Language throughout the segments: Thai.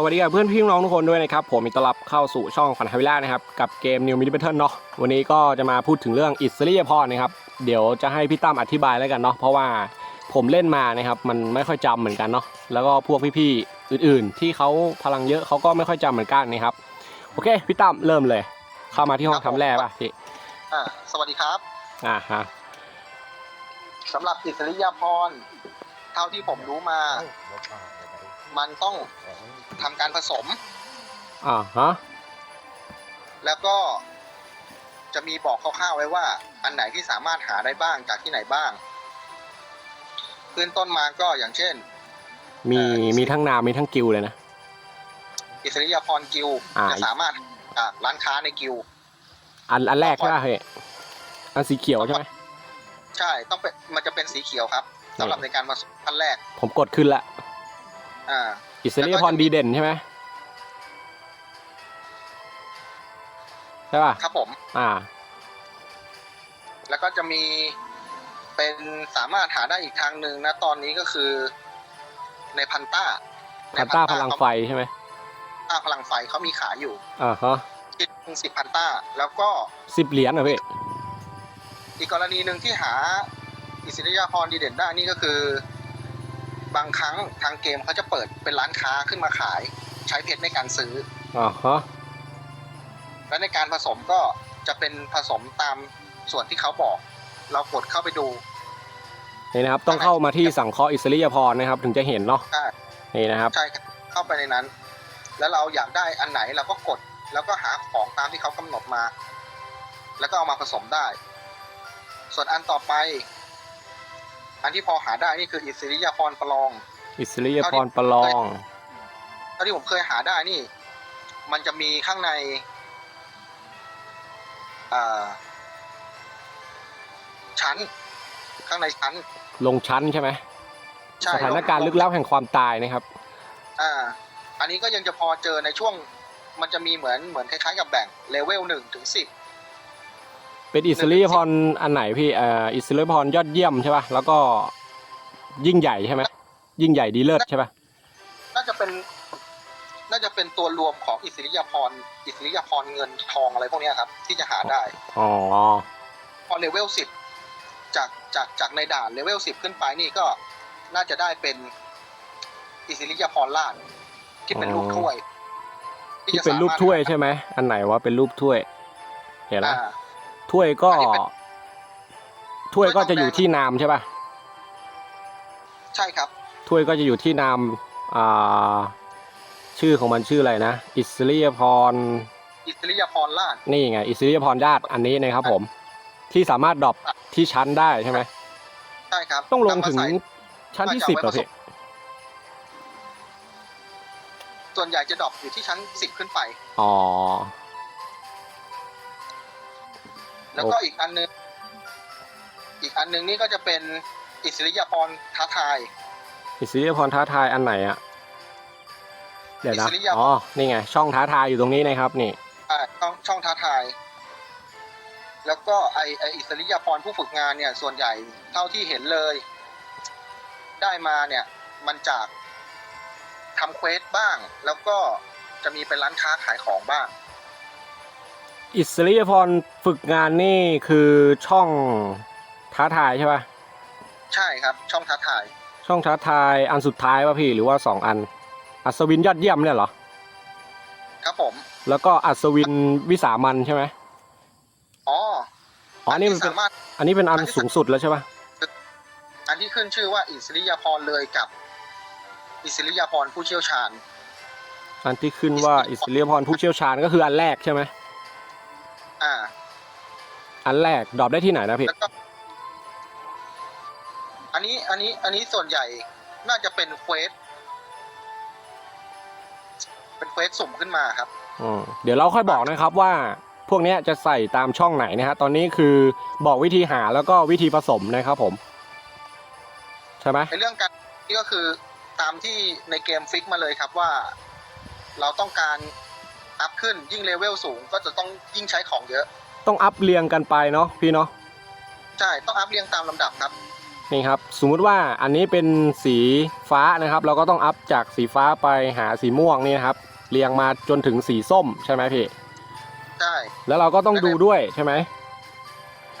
สวัสดีกับเพื่อนพี่น้องทุกคนด้วยนะครับ ผมมีต้อนรับเข้าสู่ช่องฝันฮาวิล่านะครับ กับเกม New Mini Battle เนาะวันนี้ก็จะมาพูดถึงเรื่องอิสริยาภรณ์นะครับ เดี๋ยวจะให้พี่ตั้มอธิบายแล้วกันเนาะเพราะว่าผมเล่นมานะครับมันไม่ค่อยจำเหมือนกันเนาะแล้วก็พวกพี่ๆอื่นๆ ที่เขาพลังเยอะเขาก็ไม่ค่อยจำเหมือนกันนะครับโอเคพี่ตั้มเริ่มเลย เข้ามาที่ห้องทำแร่ป่ะพี่อ่าสวัสดีครับอ่าฮะสำหรับอิสริยาภรณ์เท่าที่ผมรู้มา มันต้องทำการผสม อ่าฮะ แล้วก็จะมีบอกคร่าวๆไว้ว่า อันไหนที่สามารถหาได้บ้างจากที่ไหนบ้างขึ้นต้นมาก็อย่างเช่น มีมีทั้งนามมีทั้งกิลด์เลยนะ อิสริยาภรณ์กิลด์อ่าจะสามารถจากร้านค้าในกิลด์อันอันแรกใช่ป่ะเฮ้ยอันสีเขียวใช่ไหมใช่ต้องเป็นมันจะเป็นสีเขียวครับสำหรับในการผสมขั้นแรก ผมกดขึ้นละ อ่า อิสริยาภรณ์ดีเด่นใช่ไหมใช่ป่ะ ครับผม อ่า แล้วก็จะมีเป็นสามารถหาได้อีกทางหนึ่งนะ ตอนนี้ก็คือในพันต้าพันต้าพลังไฟใช่ไหมพันต้าพลังไฟเขามีขายอยู่ อ่าฮะคิดสิบพันต้า แล้วก็สิบเหรียญเหรอพี่ อีกกรณีหนึ่งที่หาอิสริยาภรณ์ดีเด่นได้นี่ก็คือ บางครั้งทางเกมเขาจะเปิดเป็นร้านค้าขึ้นมาขาย ใช้เพชรในการซื้ออ่าฮะและในการผสมก็จะเป็นผสมตามส่วนที่เขาบอก เรากดเข้าไปดูนี่นะครับ ต้องเข้ามาที่สังเคราะห์อิสริยาภรณ์นะครับ ถึงจะเห็นเนาะได้นี่นะครับใช่ครับเข้าไปในนั้น แล้วเราอยากได้อันไหนเราก็กด แล้วก็หาของตามที่เขากำหนดมา แล้วก็เอามาผสมได้ ส่วนอันต่อไป อันที่พอหาได้นี่คืออิสริยาภรณ์ประลอง อิสริยาภรณ์ประลองเท่าที่ผมเคยหาได้นี่ มันจะมีข้างใน อ่า ชั้น ข้างในชั้น ลงชั้นใช่ไหมใช่สถานการณ์ลึกลับแห่งความตายนะครับ อ่า อันนี้ก็ยังจะพอเจอในช่วง มันจะมีเหมือนเหมือนคล้ายๆกับแบ่งเลเวลหนึ่งถึงสิบ เป็นอิสริยาภรณ์อันไหนพี่เอ่ออิสริยาภรณ์ยอดเยี่ยมใช่ป่ะแล้วก็ยิ่งใหญ่ใช่ไหมยิ่งใหญ่ดีเลิศใช่ป่ะน่าจะเป็น น่าจะเป็นตัวรวมของอิสริยาภรณ์อิสริยาภรณ์เงินทองอะไรพวกเนี้ยครับ ที่จะหาได้อ๋อพอเลเวลสิบจากจากจากในด่านเลเวลสิบขึ้นไปนี่ก็น่าจะได้เป็นอิสริยาภรณ์ล่านที่เป็นรูปถ้วย ที่จะเป็นรูปสามารถถ้วยใช่ไหมอันไหนวะเป็นรูปถ้วย เห็นอ่านะ ถ้วยก็ อันนี้เป็น ถ้วยก็ถ้วยทองจะอยู่แดงที่นามใช่ป่ะ ใช่ครับ ถ้วยก็จะอยู่ที่นามอ่าชื่อของมันชื่ออะไรนะ อิสริยาภรณ์อิสริยาภรณ์ล่านนี่ไง อิสริยาภรณ์ญาติอันนี้นะครับผม ที่สามารถดรอปที่ชั้นได้ใช่ไหม ใช่ครับต้องลงนำมาถึงใส่ชั้นที่ว่าสิบจะเหรเอาอไว้พี่ผสมส่วนใหญ่จะดรอปอยู่ที่ชั้นสิบขึ้นไป อ๋อ แล้วก็อีกอันนึง อีกอันนึงนี่ก็จะเป็นอิสริยาภรณ์ท้าทาย อิสริยาภรณ์ท้าทายอันไหนอะเดี๋ยวนะอิสริยาภรณ์อ๋อ นี่ไง ช่องท้าทายอยู่ตรงนี้นะครับ นี่อ่าช่องช่องท้าทาย แล้วก็ไอไออิสริยาภรณ์ผู้ฝึกงานเนี่ย ส่วนใหญ่เท่าที่เห็นเลย ได้มาเนี่ย มันจากทำเควสบ้าง แล้วก็จะมีเป็นร้านค้าขายของบ้าง อิสริยาภรณ์ฝึกงานนี่คือช่องท้าทายใช่ป่ะใช่ครับ ช่องท้าทาย ช่องท้าทายอันสุดท้ายป่ะพี่หรือว่าสองอัน อัศวินยอดเยี่ยมเนี่ยเหรอ ครับผม แล้วก็อัศวินวิสามันใช่ไหมอ๋ออ๋อนี่มันที่เป็นสามารถอันนี้เป็นอันสูงสุดแล้วใช่ป่ะอันที่ขึ้นชื่อว่าอิสริยาภรณ์เลยกับ อิสริยาภรณ์ผู้เชี่ยวชาญ อันที่ขึ้นว่าอิสริยาภรณ์ผู้เชี่ยวชาญก็คืออันแรกใช่ไหม อ่า อันแรกดรอปได้ที่ไหนนะพี่ แล้วก็ อันนี้ อันนี้ อันนี้ส่วนใหญ่น่าจะเป็นเควส เป็นเควสสุ่มขึ้นมาครับ อืมเดี๋ยวเราค่อยบอกนะครับว่าพวกเนี้ยจะใส่ตามช่องไหนนะฮะ ตอนนี้คือบอกวิธีหาแล้วก็วิธีผสมนะครับผม ใช่ไหมในเรื่องการนี่ก็คือตามที่ในเกมฟิกมาเลยครับว่า เราต้องการ อัพขึ้นยิ่งเลเวลสูงก็จะต้องยิ่งใช้ของเยอะ ต้องอัพเรียงกันไปเนาะพี่เนาะใช่ต้องอัพเรียงตามลำดับครับนี่ครับสมมุติว่าอันนี้เป็นสีฟ้านะครับ เราก็ต้องอัพจากสีฟ้าไปหาสีม่วงนี่นะครับ เรียงมาจนถึงสีส้มใช่ไหมพี่ใช่แล้วเราก็ต้องดูด้วยใช่ไหม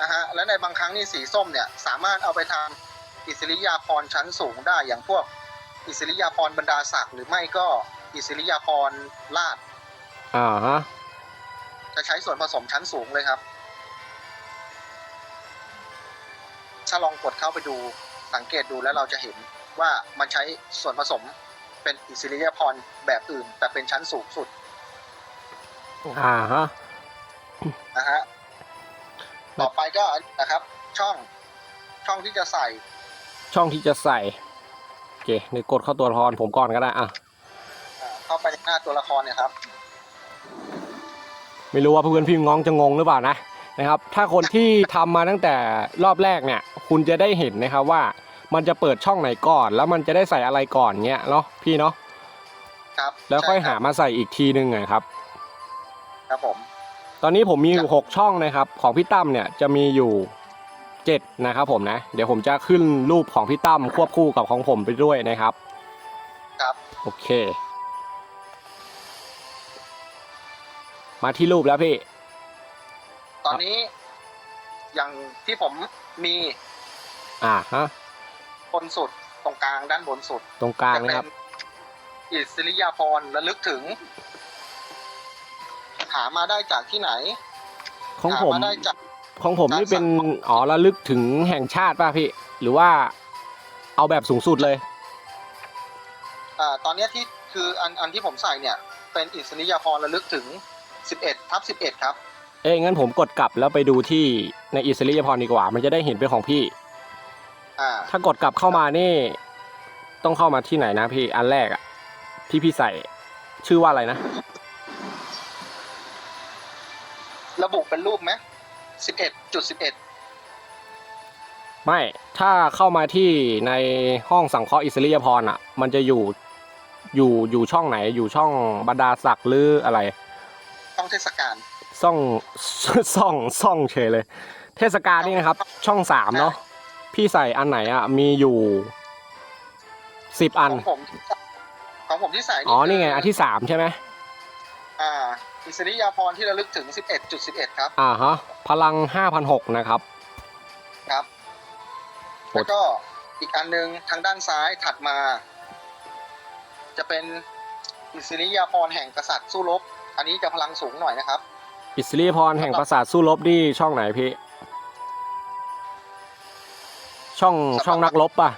นะฮะและในบางครั้งนี่สีส้มเนี่ยสามารถเอาไปทำอิสริยาภรณ์ชั้นสูงได้อย่างพวก อิสริยาภรณ์บรรดาศักดิ์หรือไม่ก็อิสริยาภรณ์ลาด อ่าฮะ จะใช้ส่วนผสมชั้นสูงเลยครับ ถ้าลองกดเข้าไปดูสังเกตดูแล้วเราจะเห็นว่ามันใช้ส่วนผสมเป็นอิสริยาภรณ์แบบอื่น แต่เป็นชั้นสูงสุดอ่าฮะนะฮะต่อไปก็นะครับ ช่องช่องที่จะใส่ ช่องที่จะใส่โอเคนี่กดเข้าตัวละครผมก่อนก็ได้อะอ่าเข้าไปในหน้าตัวละครเนี่ยครับ ไม่รู้ว่าเพื่อนพี่น้องจะงงหรือเปล่านะนะครับ ถ้าคนที่ทำมาตั้งแต่รอบแรกเนี่ย คุณจะได้เห็นนะครับว่ามันจะเปิดช่องไหนก่อน แล้วมันจะได้ใส่อะไรก่อนเงี้ยเนาะพี่เนาะครับแล้วค่อยใช่หารับมาใส่อีกทีนึงไงครับ ครับผม ตอนนี้ผมมีอยู่ครับหกช่องนะครับ ของพี่ตั้มเนี่ยจะมีอยู่เจ็ดนะครับผมนะ เดี๋ยวผมจะขึ้นรูปของพี่ตั้มควบคู่กับของผมไปด้วยนะครับ ครับ โอเค มาที่รูปแล้วพี่ ตอนนี้อย่างที่ผมมีอ่าฮะ บนสุดตรงกลางด้านบนสุดตรงกลางจะนะเป็ครับนอิสริยาภรณ์ระลึกถึง หามาได้จากที่ไหนของหาผม มาได้จาก ของผมนี่เป็น อ๋อระลึกถึงแห่งชาติป่ะพี่ หรือว่าเอาแบบสูงสุดเลย อ่าตอนเนี้ยที่คืออันอันที่ผมใส่เนี่ย เป็นอิสริยาภรณ์ระลึกถึง 11ทับ11 ครับ เอ้ยงั้นผมกดกลับแล้วไปดูที่ในอิสริยาพรดีกว่า มันจะได้เห็นเป็นของพี่ อ่า ถ้ากดกลับเข้ามานี่ ต้องเข้ามาที่ไหนนะพี่อันแรกอะที่พี่ใส่ชื่อว่าอะไรนะ ระบุเป็นรูปไหม11จุด11 ไม่ถ้าเข้ามาที่ในห้องสังเคราะห์อิสริยาพรอะ มันจะอยู่อยู่อยู่ช่องไหนอยู่ช่องบรรดาศักดิ์หรืออะไรต้ องเทศกาลซ่องซ่องซ่องเฉยเลย เทศกาลนี่นะครับ ช่องสามเนาะพี่ใส่อันไหนอะ มีอยู่สิบอัน ของผมของผมที่ใส่อ๋อนี่ไงคือันที่สามใช่ไหมอ่าอิสริยาภรณ์ที่ระลึกถึง11.11ครับ อ่าฮะ พลังห้าพันหกนะครับครับโอ้แล้วก็อีกอันหนึงทางด้านซ้ายถัดมา จะเป็นอิสริยาภรณ์แห่งกษัตริย์สู้รบ อันนี้จะพลังสูงหน่อยนะครับ อิสริยาพรแห่งปราสาทสู้รบนี่ช่องไหนพี่ ช่องช่องนักรบป่ะ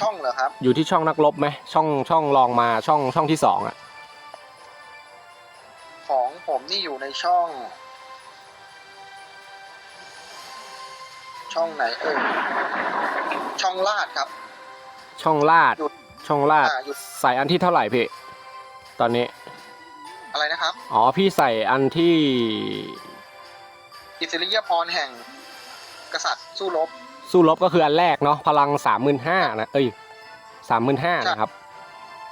ช่องเหรอครับ อยู่ที่ช่องนักรบไหมช่องช่องรองมาช่องช่องที่สองอะ ของผมนี่อยู่ในช่อง ช่องไหนเอ่ยช่องลาดครับ ช่องลาดหยุด ช่องลาดอ่าหยุดใส่อันที่เท่าไหร่พี่ ตอนนี้ อะไรนะครับอ๋อพี่ใส่อันที่ อิสริยาภรณ์แห่งกษัตริย์สู้รบ สู้รบก็คืออันแรกเนาะพลังสามหมื่นห้านะเอ้ยสามหมื่นห้านะครับ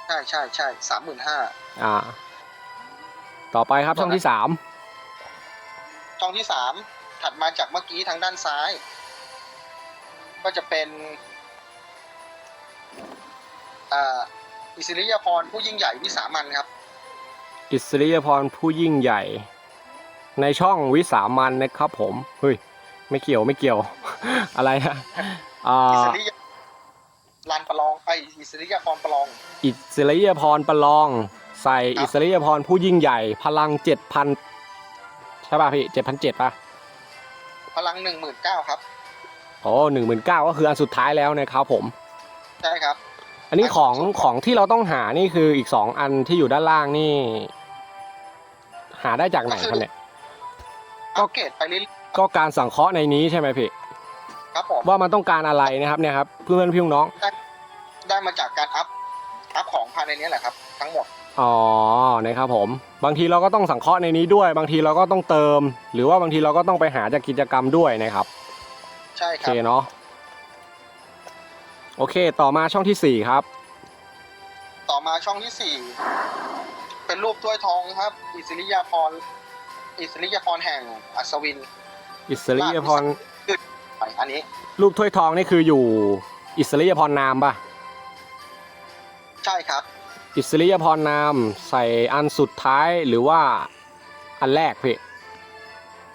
ใช่ใช่ใช่สามหมื่นห้าอ่า ต่อไปครับช่องที่สามช่องที่สามถัดมาจากเมื่อกี้ทางด้านซ้าย ก็จะเป็น อ่าอิสริยาภรณ์ผู้ยิ่งใหญ่วิสามันครับ อิสริยาพรผู้ยิ่งใหญ่ ในช่องวิสามันนะครับผมเฮ้ยไม่เกี่ยวไม่เกี่ยว อะไรนะอ่อิสาริยาลานประลองไออิสริยาภรณ์ประลอง อิสริยาพรประลอง ใส่ครับอิสริยาพรผู้ยิ่งใหญ่ พลังเจ็ดพันใช่ป่ะพี่เจ็ดพันเจ็ดป่ะพลังหนึ่งหมื่นเก้าครับโอ้หนึ่งหมื่นเก้าก็คืออันสุดท้ายแล้วนะครับผม ใช่ครับ อันนี้ของของที่เราต้องหานี่คืออีกสองอันที่อยู่ด้านล่างนี่ หาได้จากไหนครับเนี่ยก็อัปเกรดไปเรื่อยก็การสังเคราะห์ในนี้ใช่ไหมพี่ๆครับผมว่ามันต้องการอะไรนะครับเนี่ยครับเพื่อนๆพี่น้องได้มาจากการอัพอัพของภายในนี้แหละครับ ทั้งหมดอ๋อนะครับผม บางทีเราก็ต้องสังเคราะห์ในนี้ด้วย บางทีเราก็ต้องเติม หรือว่าบางทีเราก็ต้องไปหาจากกิจกรรมด้วยนะครับ ใช่โอคเครับเนาะ โอเค ต่อมาช่องที่สี่ครับ ต่อมาช่องที่สี่เป็นรูปถ้วยทองครับ อิสริยาภรณ์อิสริยาภรณ์แห่งอัศวิน อิสริยาพรไปอันนี้ รูปถ้วยทองนี่คืออยู่ อิสริยาภรณ์นามป่ะใช่ครับ อิสริยาภรณ์นามใส่อันสุดท้ายหรือว่าอันแรกพี่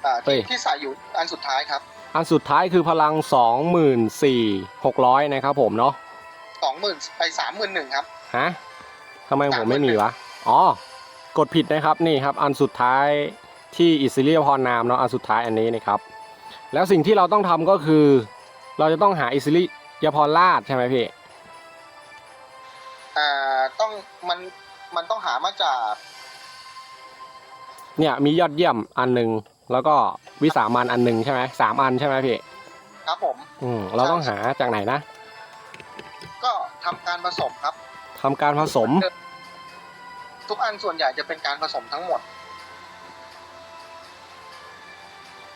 อ่าเฮ้ที่ยที่ใส่อยู่อันสุดท้ายครับ อันสุดท้ายคือพลัง24,600นะครับผมเนาะสองหมื่นไปสามหมื่นหนึ่งครับฮะทำไมผมไม่มีวะอ๋อกดผิดนะครับนี่ครับ อันสุดท้ายที่อิสริยาภรณ์นามเนาะอันสุดท้ายอันนี้นะครับ แล้วสิ่งที่เราต้องทำก็คือ เราจะต้องหาอิสริยาภรณ์ราชใช่ไหมพี่อ่าต้องมันมันต้องหามาจาก เนี่ยมียอดเยี่ยมอันหนึ่งแล้วก็วิสามันอันหนึ่งใช่ไหมสามอันใช่ไหมพี่ครับผม อืมเราต้องหาจากไหนนะ ก็ทำการผสมครับ ทำการผสม ทุกอันส่วนใหญ่จะเป็นการผสมทั้งหมด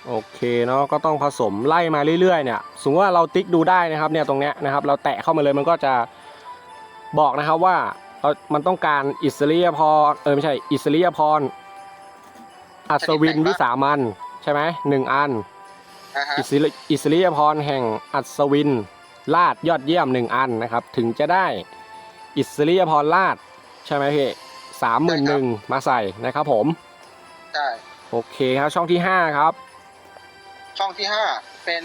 โอเคเนาะก็ต้องผสมไล่มาเรื่อยๆเนี่ยสมมติว่าเราติ๊กดูได้นะครับเนี่ยตรงเนี้ยนะครับ เราแตะเข้ามาเลยมันก็จะบอกนะครับว่าเรามันต้องการอิสริยาพรเออไม่ใช่อิสริยาพรอัศวินวิสามันใช่ไหมหนึ่งอันนะฮะอิสริอิสริยาพรแห่งอัศวินลาดยอดเยี่ยมหนึ่งอันนะครับ ถึงจะได้อิสริยาพรลาดใช่ไหมพี่สามหมื่นหนึ่งมาใส่นะครับผม ใช่ โอเคครับช่องที่ห้าครับ ช่องที่ห้าเป็น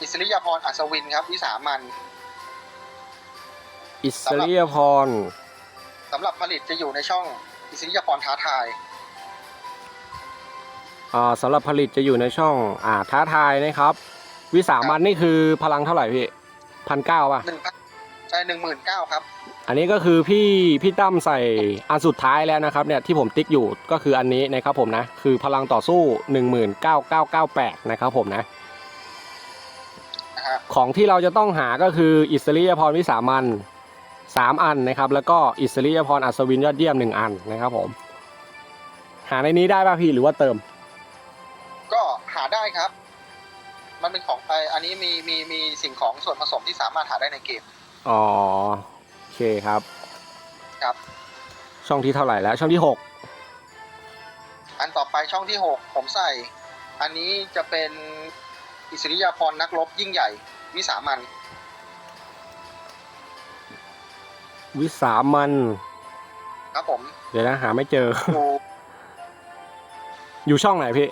อิสริยาภรณ์อัศวินครับวิสามันอิสริยาพรสำหรับผลิตจะอยู่ในช่องอิสริยาภรณ์ท้าทายอ่า สำหรับผลิตจะอยู่ในช่องอ่าท้าทายนะครับ วิสามันนี่คือพลังเท่าไหร่พี่พันเก้าป่ะหนึ่งพันใช่หนึ่งหมื่นเก้าครับ อันนี้ก็คือพี่พี่ตั้มใส่อันสุดท้ายแล้วนะครับเนี่ยที่ผมติ๊กอยู่ก็คืออันนี้นะครับผมนะคือพลังต่อสู้19998นะครับผมนะนะฮะของที่เราจะต้องหาก็คืออิสริยาภรณ์วิสามัน3อันนะครับ แล้วก็อิสริยาภรณ์อัศวินยอดเยี่ยม1อันนะครับผม หาในนี้ได้ป่ะพี่หรือว่าเติมก็ หาได้ครับ มันเป็นของไออันนี้มีมีมีสิ่งของส่วนผสมที่สามารถหาได้ในเกม อ๋อโอเคครับ ครับ ช่องที่เท่าไหร่แล้ว ช่องที่อันต่อไปช่องที่หกผมใส่ อันนี้จะเป็นอิสริยาภรณ์นักรบยิ่งใหญ่ วิสามัน6วิสามัน ครับผม เดี๋ยวนะหาไม่เจอ อยู่อยู่ช่องไหนพี่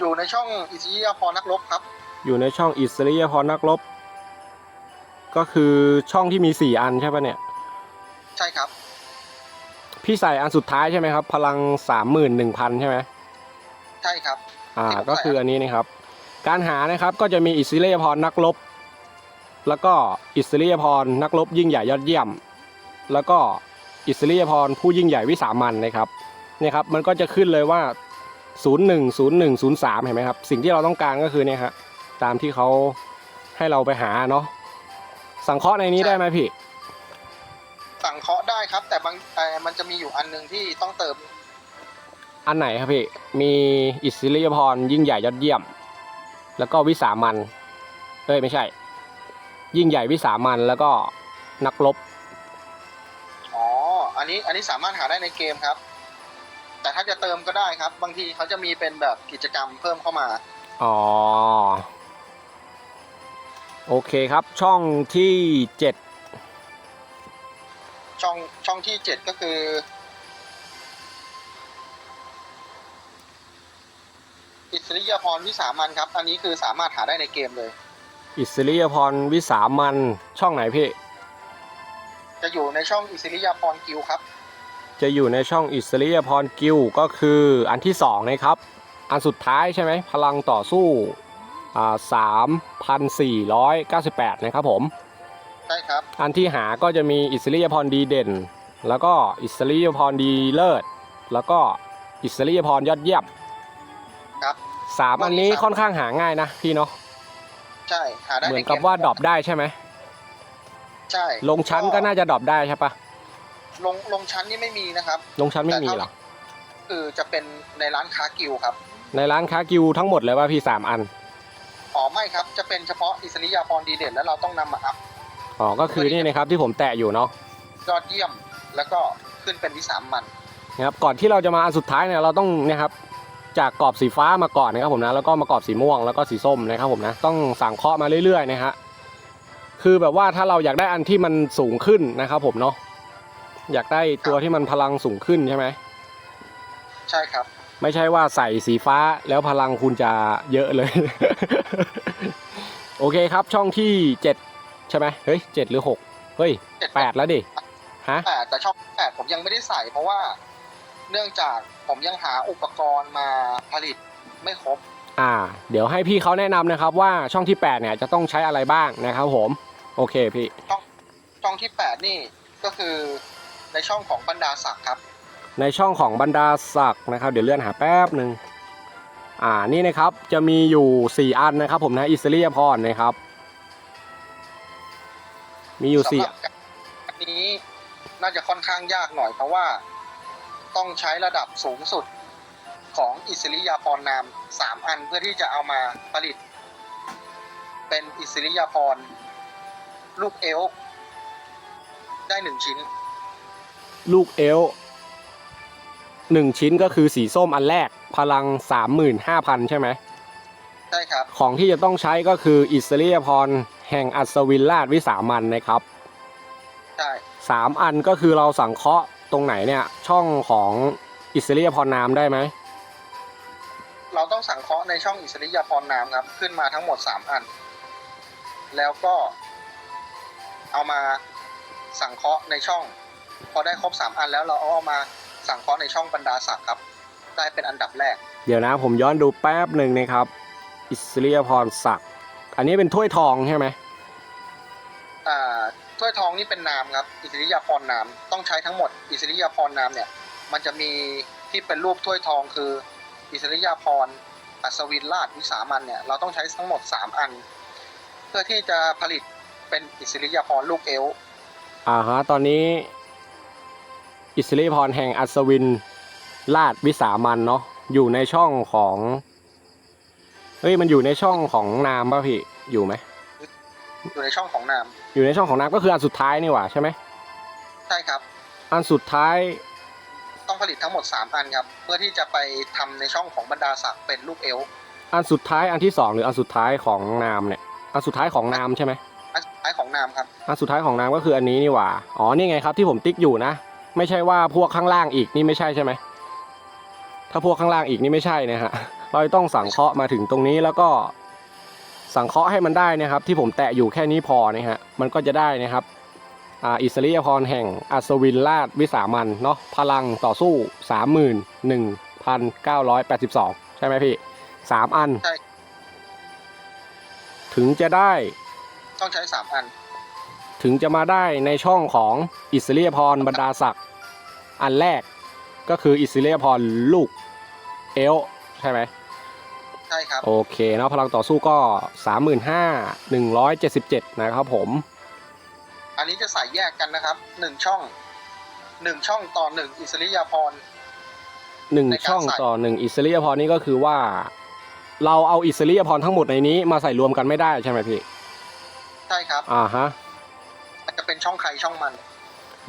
อยู่ในช่องอิสริยาภรณ์นักรบครับ อยู่ในช่องอิสริยาภรณ์นักรบ ก็คือช่องที่มี4อันใช่ปะเนี่ย ใช่ครับ พี่ใส่อันสุดท้ายใช่ไหมครับ พลัง31,000ใช่ไหมใช่ครับ อ่าที่ผมก็คืออันนี้นะครับ การหานะครับก็จะมีอิสริยาภรณ์นักรบ แล้วก็อิสริยาภรณ์นักรบยิ่งใหญ่ยอดเยี่ยม แล้วก็อิสริยาภรณ์ผู้ยิ่งใหญ่วิสามันนะครับเนี่ยครับ มันก็จะขึ้นเลยว่า 01 01 03 เห็นไหมครับ สิ่งที่เราต้องการก็คือเนี่ยฮะตามที่เขาให้เราไปหาเนาะสังเคราะห์ในนี้ได้ไหมพี่ สั่งเคราะห์ได้ครับ แต่บางแต่มันจะมีอยู่อันหนึ่งที่ต้องเติม อันไหนครับพี่ มีอิสริยาภรณ์ยิ่งใหญ่ยอดเยี่ยม แล้วก็วิสามันเอ้ยไม่ใช่ ยิ่งใหญ่วิสามันแล้วก็นักรบอ๋ออันนี้อันนี้สามารถหาได้ในเกมครับ แต่ถ้าจะเติมก็ได้ครับ บางทีเขาจะมีเป็นแบบกิจกรรมเพิ่มเข้ามา อ๋อ โอเคครับ ช่องที่เจ็ดช่องช่องที่เจ็ดก็คือ อิสริยาภรณ์วิสามันครับ อันนี้คือสามารถหาได้ในเกมเลย อิสริยาภรณ์วิสามันช่องไหนพี่ จะอยู่ในช่องอิสริยาภรณ์กิลด์ครับ จะอยู่ในช่องอิสริยาภรณ์กิลด์ก็คืออันที่สองนะครับ อันสุดท้ายใช่ไหมพลังต่อสู้อ่าสามพันสี่ร้อยเก้าสิบแปดนะครับผม ใช่ครับ อันที่หาก็จะมีอิสริยาภรณ์ดีเด่น แล้วก็อิสริยาภรณ์ดีเลิศ แล้วก็อิสริยาภรณ์ยอดเยี่ยม ครับสามอันนี้ค่อนข้างหาง่ายนะพี่เนาะ ใช่ หาได้ เหมืในอนเกมกับว่าดรอปได้ใช่ไหม ใช่ ลงชั้นก็น่าจะดรอปได้ใช่ปะ ลงลงชั้นนี่ไม่มีนะครับ ลงชั้นไม่มีหรอคือจะเป็นในร้านค้ากิลด์ครับ ในร้านค้ากิวทั้งหมดเลยว่าพี่สามอันอ๋อไม่ครับจะเป็นเฉพาะอิสริยาภรณ์ดีเด่นแล้วเราต้องนำมาอัพอ๋อก็คือนี่นะครับที่ผมแตะอยู่เนาะยอดเยี่ยมแล้วก็ขึ้นเป็นวิสามันนะครับก่อนที่เราจะมาอันสุดท้ายเนี่ยเราต้องเนี่ยครับจากกรอบสีฟ้ามาก่อนนะครับผมนะแล้วก็มากรอบสีม่วงแล้วก็สีส้มนะครับผมนะต้องสั่งเคาะมาเรื่อยๆนะฮะคือแบบว่าถ้าเราอยากได้อันที่มันสูงขึ้นนะครับผมเนาะ อยากได้ตัวที่มันพลังสูงขึ้นใช่ไหมใช่ครับ ไม่ใช่ว่าใส่สีฟ้าแล้วพลังคุณจะเยอะเลย โอเคครับ ช่องที่เจ็ดใช่ไหมเฮ้ยเจ็ดหรือหกเฮ้ยเจ็ดแปดแล้วดิฮะแปดแต่ช่องแปดผมยังไม่ได้ใส่เพราะว่า เนื่องจากผมยังหาอุปกรณ์มาผลิตไม่ครบ อ่า เดี๋ยวให้พี่เขาแนะนำนะครับ ว่าช่องที่8เนี่ยจะต้องใช้อะไรบ้างนะครับผม โอเคพี่ช่องที่แปดนี่ก็คือ ในช่องของบรรดาศักดิ์ครับ ในช่องของบรรดาศักดิ์นะครับ เดี๋ยวเลื่อนหาแป๊บหนึ่งอ่านี่นะครับจะมีอยู่ 4 อันนะครับผมนะอิสเลียพรนะครับ มีอยู่สำสี่หรับอันนี้น่าจะค่อนข้างยากหน่อยเพราะว่าต้องใช้ระดับสูงสุดของอิสริยาภรณ์นามสามอันเพื่อที่จะเอามาผลิต เป็นอิสริยาภรณ์ลูกเอลฟ์ได้หนึ่งชิ้น ลูกเอลหนึ่งชิ้นก็คือสีส้มอันแรกพลัง35,000ใช่ไหมใช่ครับ ของที่จะต้องใช้ก็คืออิสเลียพรแห่งอัศวินราชวิสามันนะครับ ใช่ สามอันก็คือเราสังเคราะห์ตรงไหนเนี่ยช่องของอิสเลียพรนามได้ไหมเราต้องสังเคราะห์ในช่องอิสริยาภรณ์นามครับ ขึ้นมาทั้งหมดสามอัน แล้วก็ เอามาสังเคราะห์ในช่อง พอได้ครบสามอันแล้วเราเอามาสังเคราะห์ในช่องบรรดาศักดิ์ครับ ได้เป็นอันดับแรก เดี๋ยวนะผมย้อนดูแป๊บหนึ่งนะครับ อิสเลียพรศักดิ์อันนี้เป็นถ้วยทองใช่ไหมอ่าถ้วยทองนี่เป็นนามครับ อิสริยาภรณ์นามต้องใช้ทั้งหมด อิสริยาภรณ์นามเนี่ย มันจะมีที่เป็นรูปถ้วยทองคือ อิสริยาภรณ์อัศวินราชวิสามันเนี่ยเราต้องใช้ทั้งหมดสามอัน เพื่อที่จะผลิตเป็นอิสริยาภรณ์ลูกเอลฟ์อ่าฮะตอนนี้ อิสเลียพรแห่งอัศวินราชวิสามันเนาะอยู่ในช่องของเฮ้ยมันอยู่ในช่องของนามป่ะพี่อยู่ไหมอยู่ในช่องของนาม อยู่ในช่องของนามก็คืออันสุดท้ายนี่หว่าใช่ไหมใช่ครับ อันสุดท้ายต้องผลิตทั้งหมด3อันครับ เพื่อที่จะไปทำในช่องของบรรดาศักดิ์เป็นลูกเอลฟ์อันสุดท้ายอันที่สองหรืออันสุดท้ายของนามเนี่ยอันสุดท้ายของนามใช่ไหมอันสุดท้ายของนามครับอันสุดท้ายของนามก็คืออันนี้นี่หว่าอ๋อนี่ไงครับที่ผมติ๊กอยู่นะ ไม่ใช่ว่าพวกข้างล่างอีกนี่ไม่ใช่ใช่ไหมถ้าพวกข้างล่างอีกนี่ไม่ใช่นะฮะเราต้องสังเคราะห์มาถึงตรงนี้แล้วก็สังเคราะห์ให้มันได้นะครับ ที่ผมแตะอยู่แค่นี้พอนะฮะมันก็จะได้นะครับอ่าอิสริยพรแห่งอัศวินราชวิสามันเนาะพลังต่อสู้ 31,982 ใช่ไหมพี่สามอันใช่ถึงจะได้ ต้องใช้3อัน ถึงจะมาได้ในช่องของอิสเลียพรบรรดาศักดิ์อันแรกก็คืออิสเลียพรลูกเอลใช่ไหมใช่ครับโอเคเนาะพลังต่อสู้ก็35,177นะครับผม อันนี้จะใส่แยกกันนะครับ1ช่อง1ช่องต่อ1อิสริยาภรณ์ในการ1ช่องใส่ต่อ1อิสเลียพรนี่ก็คือว่า เราเอาอิสเลียพรทั้งหมดในนี้มาใส่รวมกันไม่ได้ใช่ไหมพี่ ใช่ครับ อ่าฮะมันจะ เป็นช่องใครช่องมัน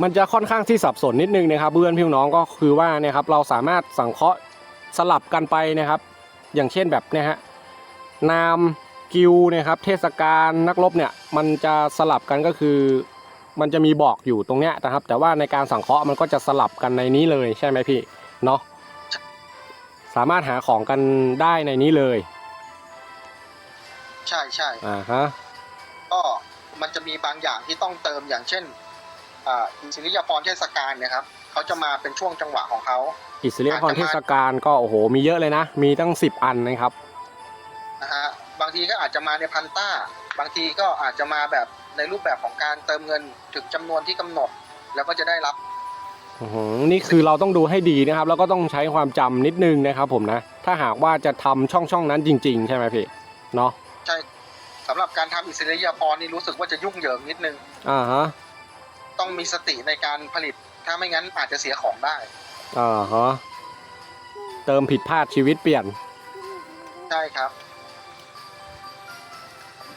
มันจะค่อนข้างที่สับสนนิดนึงนะครับเพื่อนพี่น้องก็คือว่าเนี่ยครับเราสามารถสังเคราะห์สลับกันไปนะครับ อย่างเช่นแบบเนี่ยฮะนามกิลเนี่ยครับเทศกาลนักรบเนี่ยมันจะสลับกันก็คือ มันจะมีบอกอยู่ตรงเนี้ยนะครับ แต่ว่าในการสังเคราะห์มันก็จะสลับกันในนี้เลยใช่ไหมพี่เนาะสามารถหาของกันได้ในนี้เลย ใช่ใช่อ่าฮะก็ มันจะมีบางอย่างที่ต้องเติมอย่างเช่นอ่าอิสริยาภรณ์เทศกาลเนะครับเขาจะมาเป็นช่วงจังหวะของเขาอิสเลียพรเทศกาลก็โอ้โหมีเยอะเลยนะ มีตั้ง10อันนะครับนะฮะบางทีก็อาจจะมาในพันต้า บางทีก็อาจจะมาแบบในรูปแบบของการเติมเงินถึงจำนวนที่กำหนด แล้วก็จะได้รับอื้อหือนี่คือเราต้องดูให้ดีนะครับ แล้วก็ต้องใช้ความจำนิดนึงนะครับ ผมนะ ถ้าหากว่าจะทำช่องช่องๆนั้นจริง ๆ ใช่ไหมพี่เนาะใช่ สำหรับการทำอิสริยาภรณ์นี่รู้สึกว่าจะยุ่งเหยิงนิดนึง อ่าฮะต้องมีสติในการผลิต ถ้าไม่งั้นอาจจะเสียของได้ อ่าฮะเติมผิดพลาดชีวิตเปลี่ยน ใช่ครับ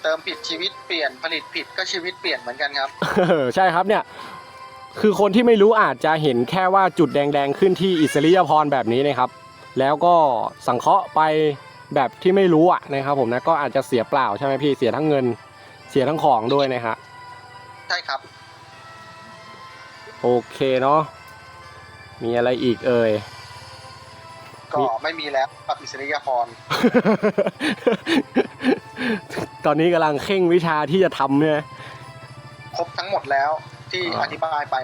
เติมผิดชีวิตเปลี่ยนผลิตผิดก็ชีวิตเปลี่ยนเหมือนกันครับ ใช่ครับเนี่ย คือคนที่ไม่รู้อาจจะเห็นแค่ว่าจุดแดงๆขึ้นที่อิสริยาพรแบบนี้นะครับ แล้วก็สังเคราะห์ไป แบบที่ไม่รู้อะนะครับผมนะก็อาจจะเสียเปล่าใช่ไหมพี่เสียทั้งเงินเสียทั้งของด้วยนะฮะใช่ครับ โอเคเนาะมีอะไรอีกเอ่ย ก็ไม่มีแล้วกับอิสริยาภรณ์ตอนนี้กำลังเข่งวิชาที่จะทำเนี่ยครบทั้งหมดแล้วที่อ่าอธิบายไป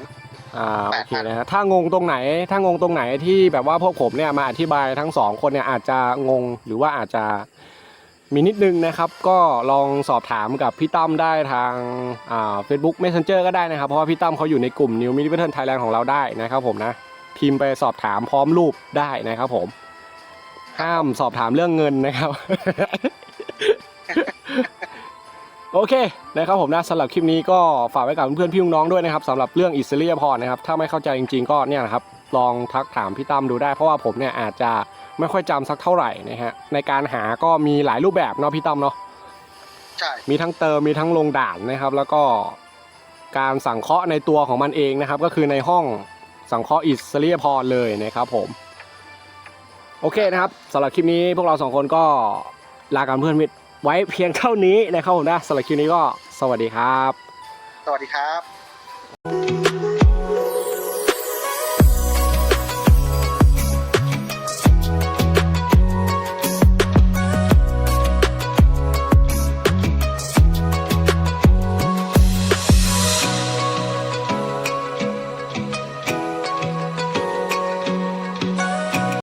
อ่าแปโอดเคพันนะฮะถ้างงตรงไหน ถ้างงตรงไหนที่แบบว่าพวกผมเนี่ยมาอธิบายทั้งสองคนเนี่ยอาจจะงงหรือว่าอาจจะมีนิดนึงนะครับ ก็ลองสอบถามกับพี่ตั้มได้ทางอ่า Facebook Messenger ก็ได้นะครับ เพราะว่าพี่ตั้มเขาอยู่ในกลุ่ม New m i d i v e r t o n Thailand ของเราได้นะครับผมนะพิมพ์ไปสอบถามพร้อมรูปได้นะครับผม ห้ามสอบถามเรื่องเงินนะครับ โอเคนะครับผมนะสำหรับคลิปนี้ก็ฝากไว้กับเพื่อนๆพี่น้องๆด้วยนะครับสำหรับเรื่องอิสเรียพรนะครับถ้าไม่เข้าใจจริงๆก็เนี่ยนะครับลองทักถามพี่ตั้มดูได้เพราะว่าผมเนี่ยอาจจะไม่ค่อยจำสักเท่าไหร่นะฮะในการหาก็มีหลายรูปแบบเนาะพี่ตั้มเนาะใช่มีทั้งเติมมีทั้งลงด่านนะครับ แล้วก็การสังเคราะห์ในตัวของมันเองนะครับ ก็คือในห้องสังเคราะห์อิสเรียพรเลยนะครับผมโอเคนะครับสำหรับคลิปนี้พวกเราสองคนก็ลากันเพื่อนมิตร ไว้เพียงเท่านี้นะครับผมนะสำหรับคลิปนี้ก็สวัสดีครับ สวัสดีครับ